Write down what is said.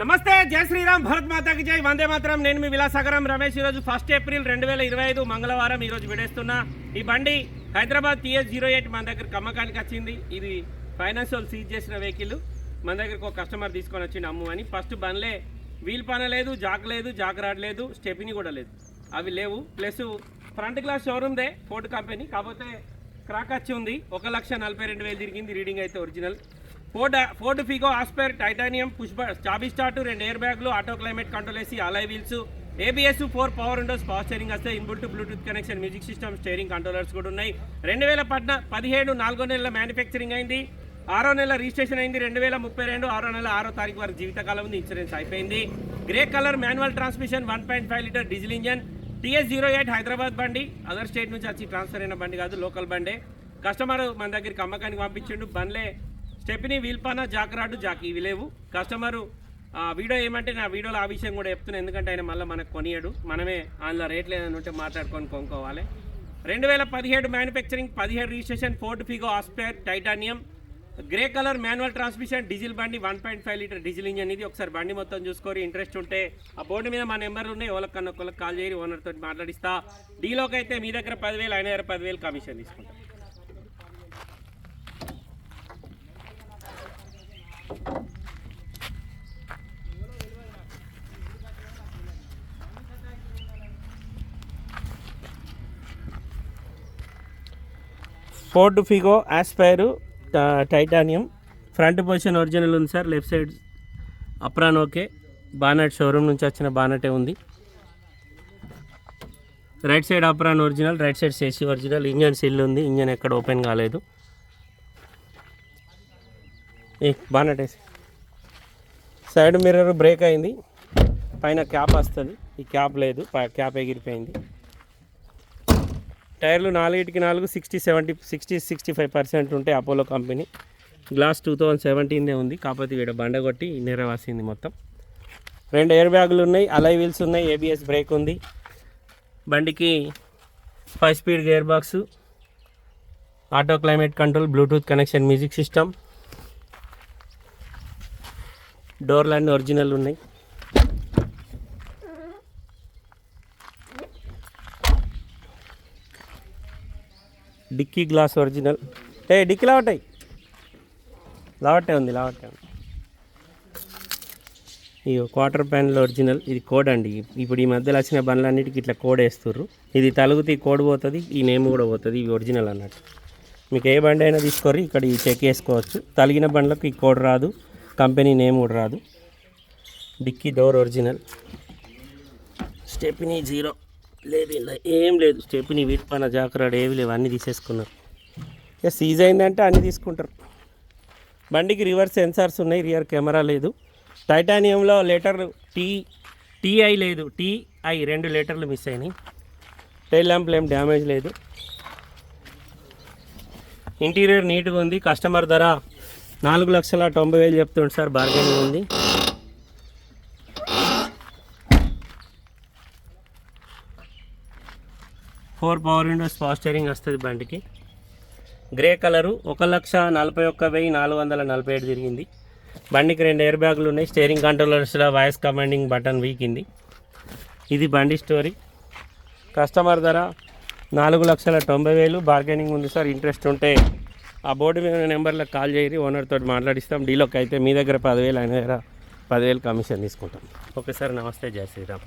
నమస్తే జై శ్రీరామ్ భరత్ మాతాకి జై వందే మాత్రం. నేను మీ విలాసాగరం రమేష్. ఈరోజు ఫస్ట్ ఏప్రిల్ రెండు వేల ఇరవై ఐదు మంగళవారం ఈరోజు విడేస్తున్నా. ఈ బండి హైదరాబాద్ టీఎస్ జీరో ఎయిట్ మన దగ్గర కమ్మకానికి వచ్చింది. ఇది ఫైనాన్షియల్ సీజ్ చేసిన వెహికల్. మన దగ్గరకు ఒక కస్టమర్ తీసుకొని వచ్చింది అమ్ము అని. ఫస్ట్ బండ్లే వీల్ పన లేదు జాక్ లేదు జాక్ రాడ్ లేదు స్టెపిని కూడా లేదు. అవి లేవు. ప్లస్ ఫ్రంట్ గ్లాస్ షోరూమ్దే ఫోర్డ్ కంపెనీ. కాకపోతే క్రాక్ వచ్చి ఉంది. ఒక లక్ష నలభై రెండు వేలు తిరిగింది. రీడింగ్ అయితే original. Ford Ford Figo Aspire Titanium push చాబీ start రెండు ఎయిర్ బ్యాగ్లు auto climate control AC alloy wheels ABS four power windows power steering వస్తే inbuilt Bluetooth connection music system steering controllers కూడా ఉన్నాయి. రెండు వేల పద్నా పదిహేడు నాలుగో నెలల మ్యానుఫ్యాక్చరింగ్ అయింది. ఆరో నెల రిజిస్ట్రేషన్ అయింది. రెండు వేల ముప్పై రెండు ఆరో నెల ఆరో తారీఖు వరకు జీవితకాలం ఉంది. ఇన్సూరెన్స్ అయిపోయింది. Grey colour manual transmission one point five litre diesel engine TS zero eight Hyderabad బండి అదర్ స్టేట్ నుంచి వచ్చి ట్రాన్స్ఫర్ అయిన బండి కాదు లోకల్ బండే. కస్టమర్ మన దగ్గరికి అమ్మకానికి పంపించిండు బండ్లే. స్టెప్ని వీల్పాన జాకరాడు జాకి ఇవి లేవు. కస్టమరు ఆ వీడియో ఏమంటే నా వీడియోలో ఆ విషయం కూడా చెప్తున్నాను ఎందుకంటే ఆయన మళ్ళీ మనకు కొనియడు. మనమే అందులో రేట్లు ఏదైనా ఉంటే మాట్లాడుకొని కొనుక్కోవాలి. రెండు వేల పదిహేడు మ్యానుఫ్యాక్చరింగ్ పదిహేడు registration Ford Figo Aspire Titanium grey colour manual transmission diesel బండి one point five litre diesel engine ఇది. ఒకసారి బండి మొత్తం చూసుకొని ఇంట్రెస్ట్ ఉంటే ఆ బోర్డు మీద మా నెంబర్లు ఉన్నాయి. ఎవరికన్నా ఒకళ్ళకి కాల్ చేయరు ఓనర్ తోటి మాట్లాడిస్తా. డీలోకి అయితే మీ దగ్గర పదివేలు ఆయన దగ్గర పదివేలు కమిషన్ తీసుకుంటాం. Ford Figo Aspire Titanium. Front position original ఉంది sir. Left side apron okay. Bonnet showroom నుంచి వచ్చిన బానటే ఉంది. Right side apron original right side chassis original. Engine seal ఉంది. ఇంజన్ ఎక్కడ ఓపెన్ కాలేదు. ఏ బానట్ వేసి. సైడ్ మిర్రర్ బ్రేక్ అయింది. పైన క్యాప్ వస్తుంది. ఈ క్యాప్ లేదు. క్యాప్ ఎగిరిపోయింది. టైర్లు నాలుగిటికి నాలుగు sixty seventy sixty sixty five percent ఉంటాయి Apollo company. Glass two thousand సెవెంటీన్దే ఉంది. కాకపోతే వీడ బండ కొట్టి నెరవాసింది మొత్తం. రెండు ఎయిర్ బ్యాగులు ఉన్నాయి అలై వీల్స్ ఉన్నాయి ఏబిఎస్ బ్రేక్ ఉంది. బండికి five speed gear box auto climate control Bluetooth connection music system. డోర్లన్నీ original ఉన్నాయి. Dickey glass original. ఏ డిక్కీ లావటాయి లావటే ఉంది లావటే ఉంది. ఇగో క్వార్టర్ ప్యాన్లో ఒరిజినల్. ఇది కోడ్ అండి. ఇప్పుడు ఈ మధ్యలో వచ్చిన బండ్లన్నిటికీ ఇట్లా కోడ్ వేస్తుర్రు. ఇది తలుగుతి కోడ్ పోతుంది ఈ నేమ్ కూడా పోతుంది ఇవి ఒరిజినల్ అన్నట్టు. మీకు ఏ బండి అయినా తీసుకోర్రి ఇక్కడ ఈ చెక్ వేసుకోవచ్చు తలిగిన బండ్లకు ఈ కోడ్ రాదు కంపెనీ నేమ్ కూడా రాదు. Dickey door original. Stepney zero. లేదు ఏం లేదు. స్టెప్ని వీటిపైన జాకరాడు ఏవి లేవు అన్నీ తీసేసుకున్నారు. ఇక సీజ్ అయిందంటే అన్నీ తీసుకుంటారు. బండికి రివర్స్ సెన్సార్స్ ఉన్నాయి రియర్ కెమెరా లేదు. టైటానియంలో లెటర్ టీ టీఐ లేదు టీఐ రెండు లెటర్లు మిస్ అయినాయి. టైల్ ల్యాంప్లు ఏం డ్యామేజ్ లేదు. ఇంటీరియర్ నీట్గా ఉంది కస్టమర్ ధర నాలుగు లక్షల తొంభై వేలు చెప్తుంది సార్ బార్గెనింగ్ ఉంది. Four power windows power steering వస్తుంది బండికి. గ్రే కలరు ఒక లక్ష నలభై ఒక్క వెయ్యి నాలుగు వందల నలభై ఏడు తిరిగింది. బండికి రెండు ఎయిర్ బ్యాగులు ఉన్నాయి. స్టీరింగ్ కంట్రోలర్స్లో వాయిస్ కమాండింగ్ బటన్ వీకింది. ఇది బండి స్టోరీ. కస్టమర్ ధర నాలుగు లక్షల తొంభై వేలు. బార్గెనింగ్ ఉంది సార్. ఇంట్రెస్ట్ ఉంటే ఆ బోర్డు మీద నెంబర్లకు కాల్ చేయరి ఓనర్తో మాట్లాడిస్తాం. డీలోకి అయితే మీ దగ్గర పదివేలు ఆయన దగ్గర పదివేలు కమిషన్ తీసుకుంటాం. Okay sir. నమస్తే జయ శ్రీరామ్.